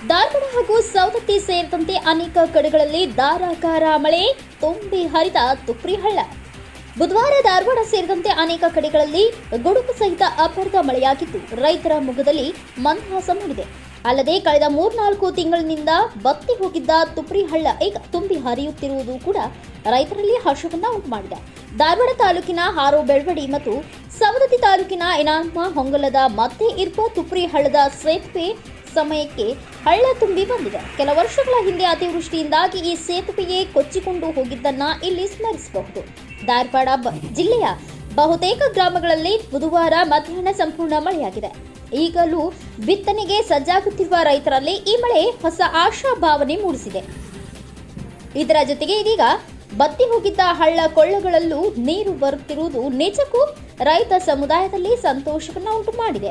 ಧಾರವಾಡ ಹಾಗೂ ಸವದತ್ತಿ ಸೇರಿದಂತೆ ಅನೇಕ ಕಡೆಗಳಲ್ಲಿ ಧಾರಾಕಾರ ಮಳೆ, ತುಂಬಿ ಹರಿದ ತುಪ್ರಿ ಹಳ್ಳ ಬುಧವಾರ ಧಾರವಾಡ ಸೇರಿದಂತೆ ಅನೇಕ ಕಡೆಗಳಲ್ಲಿ ಗುಡುಗು ಸಹಿತ ಅಪರ್ಧ ಮಳೆಯಾಗಿದ್ದು, ರೈತರ ಮುಖದಲ್ಲಿ ಮಂದಹಾಸ ಮೂಡಿದೆ. ಅಲ್ಲದೆ ಕಳೆದ ಮೂರ್ನಾಲ್ಕು ತಿಂಗಳಿನಿಂದ ಬತ್ತಿ ಹೋಗಿದ್ದ ತುಪ್ರಿ ಹಳ್ಳ ಈಗ ತುಂಬಿ ಹರಿಯುತ್ತಿರುವುದು ಕೂಡ ರೈತರಲ್ಲಿ ಹರ್ಷವನ್ನ ಉಂಟು ಮಾಡಿದೆ ಧಾರವಾಡ ತಾಲೂಕಿನ ಹಾರೋ ಬೆಳವಡಿ ಮತ್ತು ಸವದತ್ತಿ ತಾಲೂಕಿನ ಇನಾಮ ಹೊಂಗಲದ ಮತ್ತೆ ಇರುವ ತುಪ್ರಿ ಹಳ್ಳದ ಸೇತುವೆ ಸಮಯಕ್ಕೆ ಹಳ್ಳ ತುಂಬಿ ಬಂದಿದೆ. ಕೆಲ ವರ್ಷಗಳ ಹಿಂದೆ ಅತಿವೃಷ್ಟಿಯಿಂದಾಗಿ ಈ ಸೇತುವೆಯೇ ಕೊಚ್ಚಿಕೊಂಡು ಹೋಗಿದ್ದನ್ನ ಇಲ್ಲಿ ಸ್ಮರಿಸಬಹುದು. ಧಾರವಾಡ ಜಿಲ್ಲೆಯ ಬಹುತೇಕ ಗ್ರಾಮಗಳಲ್ಲಿ ಬುಧವಾರ ಮಧ್ಯಾಹ್ನ ಸಂಪೂರ್ಣ ಮಳೆಯಾಗಿದೆ. ಈಗಲೂ ಬಿತ್ತನೆಗೆ ಸಜ್ಜಾಗುತ್ತಿರುವ ರೈತರಲ್ಲಿ ಈ ಮಳೆ ಹೊಸ ಆಶಾಭಾವನೆ ಮೂಡಿಸಿದೆ. ಇದರ ಜೊತೆಗೆ ಇದೀಗ ಬತ್ತಿ ಹೋಗಿದ್ದ ಹಳ್ಳ ಕೊಳ್ಳಗಳಲ್ಲೂ ನೀರು ಬರುತ್ತಿರುವುದು ನಿಜಕ್ಕೂ ರೈತ ಸಮುದಾಯದಲ್ಲಿ ಸಂತೋಷವನ್ನು ಉಂಟು ಮಾಡಿದೆ